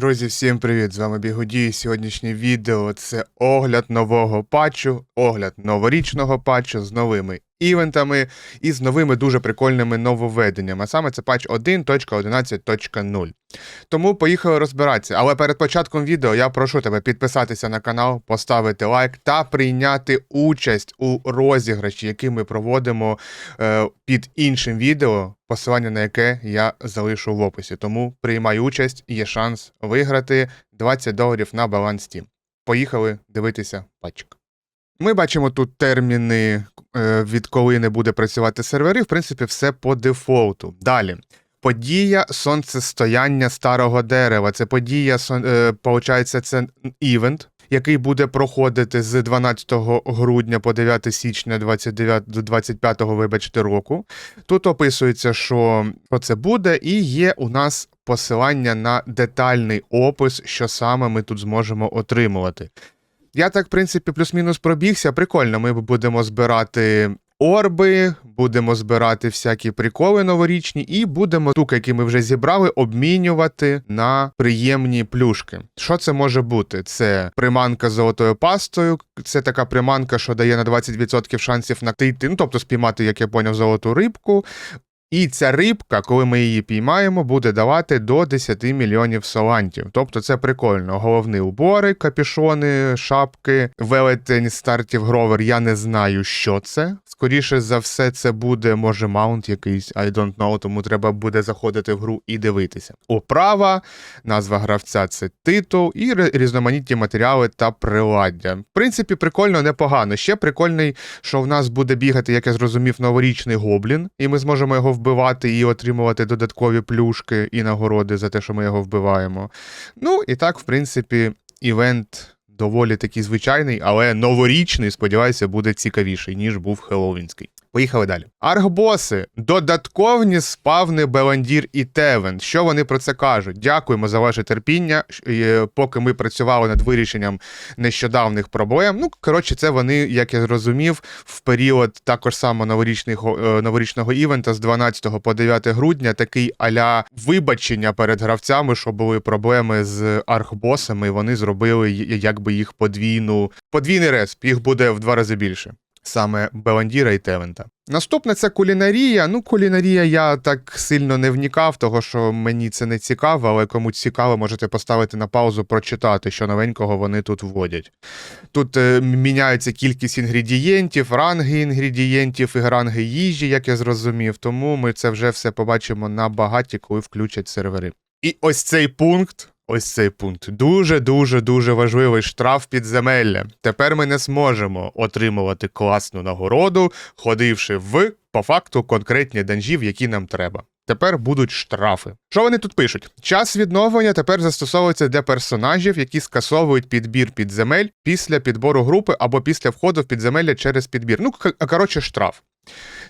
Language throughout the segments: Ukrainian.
Друзі, всім привіт! З вами Бігодій. Сьогоднішнє відео це огляд нового патчу, огляд новорічного патчу з новими івентами і з новими дуже прикольними нововведеннями. А саме це патч 1.11.0. Тому поїхали розбиратися. Але перед початком відео я прошу тебе підписатися на канал, поставити лайк та прийняти участь у розіграші, який ми проводимо е, під іншим відео, посилання на яке я залишу в описі. Тому приймай участь, є шанс виграти 20 доларів на баланс Steam. Поїхали дивитися патчик. Ми бачимо тут терміни, е, відколи не буде працювати сервери. В принципі, все по дефолту. Далі. Подія сонцестояння старого дерева. Це подія, е, получається, це івент, який буде проходити з 12 грудня по 9 січня 29 до 25, вибачте, року. Тут описується, що, що це буде, і є у нас посилання на детальний опис, що саме ми тут зможемо отримувати. Я так, в принципі, плюс-мінус пробігся. Прикольно, ми будемо збирати орби, будемо збирати всякі приколи новорічні, і будемо тук, які ми вже зібрали, обмінювати на приємні плюшки. Що це може бути? Це приманка з золотою пастою. Це така приманка, що дає на 20% шансів нактити, ну тобто спіймати, як я поняв, золоту рибку. І ця рибка, коли ми її піймаємо, буде давати до 10 мільйонів солантів. Тобто це прикольно. Головні убори, капішони, шапки, велетень стартів гровер. Я не знаю, що це. Скоріше за все, це буде, може, маунт якийсь, I don't know, тому треба буде заходити в гру і дивитися. Оправа, назва гравця це титул і різноманітні матеріали та приладдя. В принципі, прикольно, непогано. Ще прикольний, що в нас буде бігати, як я зрозумів, новорічний гоблін, і ми зможемо його вбивати і отримувати додаткові плюшки і нагороди за те, що ми його вбиваємо. Ну і так, в принципі, івент. Доволі такий звичайний, але новорічний, сподіваюся, буде цікавіший, ніж був хеллоуінський. Поїхали далі. Аргбоси, додатковні спавни Беландір і Тевен. Що вони про це кажуть? Дякуємо за ваше терпіння. Е, Поки ми працювали над вирішенням нещодавних проблем. Ну, коротше, це вони, як я зрозумів, в період також само новорічного, е, новорічного івента з 12 по 9 грудня такий аля вибачення перед гравцями, що були проблеми з архбосами, вони зробили y- якби їх подвійну подвійний респ, їх буде в два рази більше. Саме Беландіра і Тевента. Наступне це кулінарія. Ну, кулінарія я так сильно не вникав, того що мені це не цікаво, але кому цікаво, можете поставити на паузу, прочитати, що новенького вони тут вводять. Тут е, міняється кількість інгредієнтів, ранги інгредієнтів і ранги їжі, як я зрозумів. Тому ми це вже все побачимо на багаті, коли включать сервери. І ось цей пункт. Ось цей пункт. Дуже дуже важливий штраф підземелля. Тепер ми не зможемо отримувати класну нагороду, ходивши в по факту конкретні данжі, які нам треба. Тепер будуть штрафи. Що вони тут пишуть? Час відновлення тепер застосовується для персонажів, які скасовують підбір підземель після підбору групи або після входу в підземелля через підбір. Ну, коротше, штраф.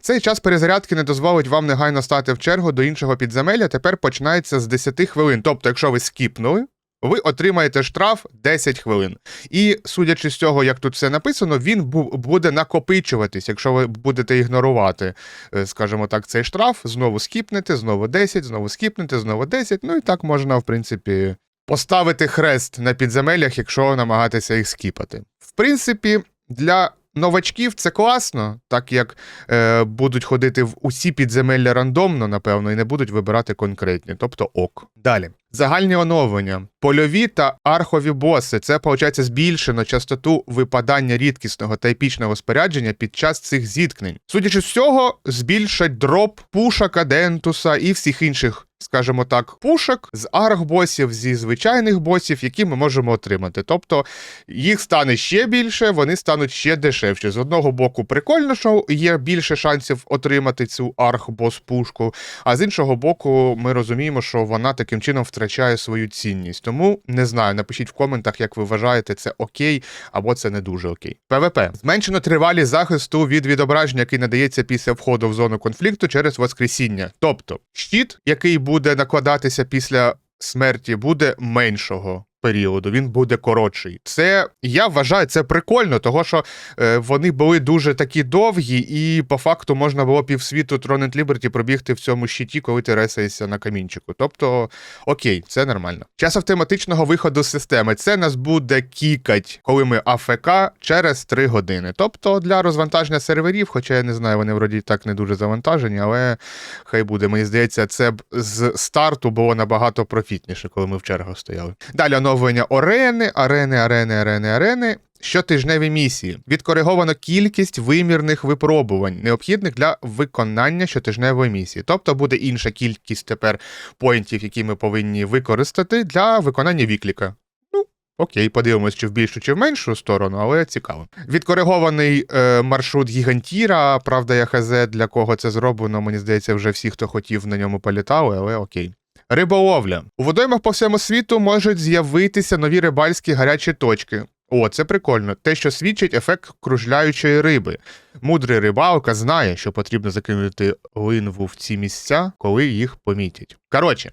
Цей час перезарядки не дозволить вам негайно стати в чергу до іншого підземелля. Тепер починається з 10 хвилин. Тобто, якщо ви скіпнули, ви отримаєте штраф 10 хвилин. І судячи з цього, як тут все написано, він буде накопичуватись, якщо ви будете ігнорувати, е, скажімо так, цей штраф, знову скіпнете, знову 10, знову скіпнете, знову 10. Ну і так можна, в принципі, поставити хрест на підземеллях, якщо намагатися їх скіпати. В принципі, для новачків це класно, так як е, будуть ходити в усі підземелля рандомно, напевно, і не будуть вибирати конкретні, тобто ок. Далі. Загальні оновлення. Польові та архові боси. Це, виходить, збільшено частоту випадання рідкісного та епічного спорядження під час цих зіткнень. Судячи з цього, збільшать дроп пушака, дентуса і всіх інших. Скажімо так, пушок з архбосів, зі звичайних босів, які ми можемо отримати. Тобто їх стане ще більше, вони стануть ще дешевші. З одного боку, прикольно, що є більше шансів отримати цю архбос-пушку, а з іншого боку, ми розуміємо, що вона таким чином втрачає свою цінність. Тому не знаю, напишіть в коментах, як ви вважаєте, це окей або це не дуже окей. ПВП. Зменшено тривалість захисту від відображення, який надається після входу в зону конфлікту через воскресіння. Тобто, щит, який буде накладатися після смерті, буде меншого. Періоду він буде коротший. Це я вважаю це прикольно, того що е, вони були дуже такі довгі, і по факту можна було півсвіту and Liberty пробігти в цьому щиті, коли ти ресаєшся на камінчику. Тобто, окей, це нормально. Час автоматичного виходу з системи. Це нас буде кікать, коли ми АФК через 3 години. Тобто для розвантаження серверів, хоча я не знаю, вони вроді так не дуже завантажені, але хай буде. Мені здається, це б з старту було набагато профітніше, коли ми в чергах стояли. Далі оновлення орени, арени, арени, арени, арени. Щотижневі місії. Відкориговано кількість вимірних випробувань, необхідних для виконання щотижневої місії. Тобто буде інша кількість тепер поінтів, які ми повинні використати для виконання вікліка. Ну, окей, подивимось, чи в більшу, чи в меншу сторону, але цікаво. Відкоригований е, маршрут Гігантіра. Правда, я хз для кого це зроблено. Мені здається, вже всі, хто хотів на ньому політали, але окей. Риболовля. У водоймах по всьому світу можуть з'явитися нові рибальські гарячі точки. О, це прикольно. Те, що свідчить ефект кружляючої риби. Мудрий рибалка знає, що потрібно закинути линву в ці місця, коли їх помітять. Коротше,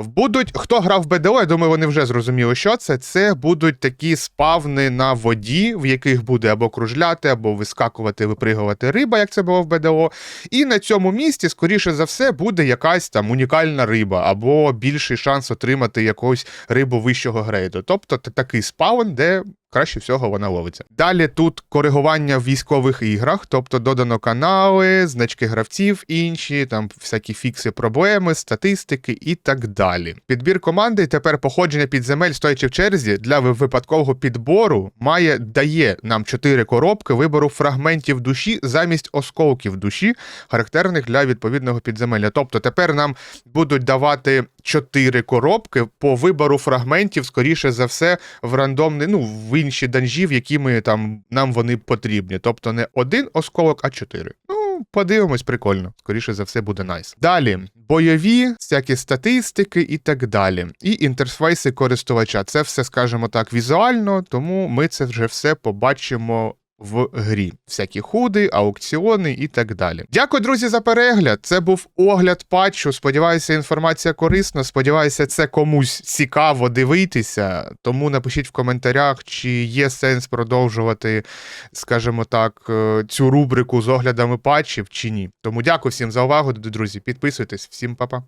будуть, хто грав в БДО, я думаю, вони вже зрозуміли, що це. Це будуть такі спавни на воді, в яких буде або кружляти, або вискакувати, випригувати риба, як це було в БДО. І на цьому місці, скоріше за все, буде якась там унікальна риба, або більший шанс отримати якусь рибу вищого грейду. Тобто такий спаун, де краще всього вона ловиться. Далі тут коригування в військових іграх, тобто додано канали, значки гравців інші, там всякі фікси, проблеми, статистики і так далі. Підбір команди тепер походження підземель, стоячи в черзі для випадкового підбору, має дає нам чотири коробки вибору фрагментів душі замість осколків душі, характерних для відповідного підземелля. Тобто тепер нам будуть давати чотири коробки по вибору фрагментів, скоріше за все, в рандомний, ну, в інші данжі, в які ми там нам вони потрібні. Тобто не один осколок, а чотири. Ну, подивимось, прикольно. Скоріше за все, буде найс. Далі бойові, всякі статистики і так далі. І інтерфейси користувача. Це все, скажімо так, візуально, тому ми це вже все побачимо. В грі всякі худи, аукціони і так далі. Дякую, друзі, за перегляд. Це був огляд патчу. Сподіваюся, інформація корисна. Сподіваюся, це комусь цікаво дивитися. Тому напишіть в коментарях, чи є сенс продовжувати, скажімо так, е, цю рубрику з оглядами патчів чи ні. Тому дякую всім за увагу, друзі. Підписуйтесь, всім па-па.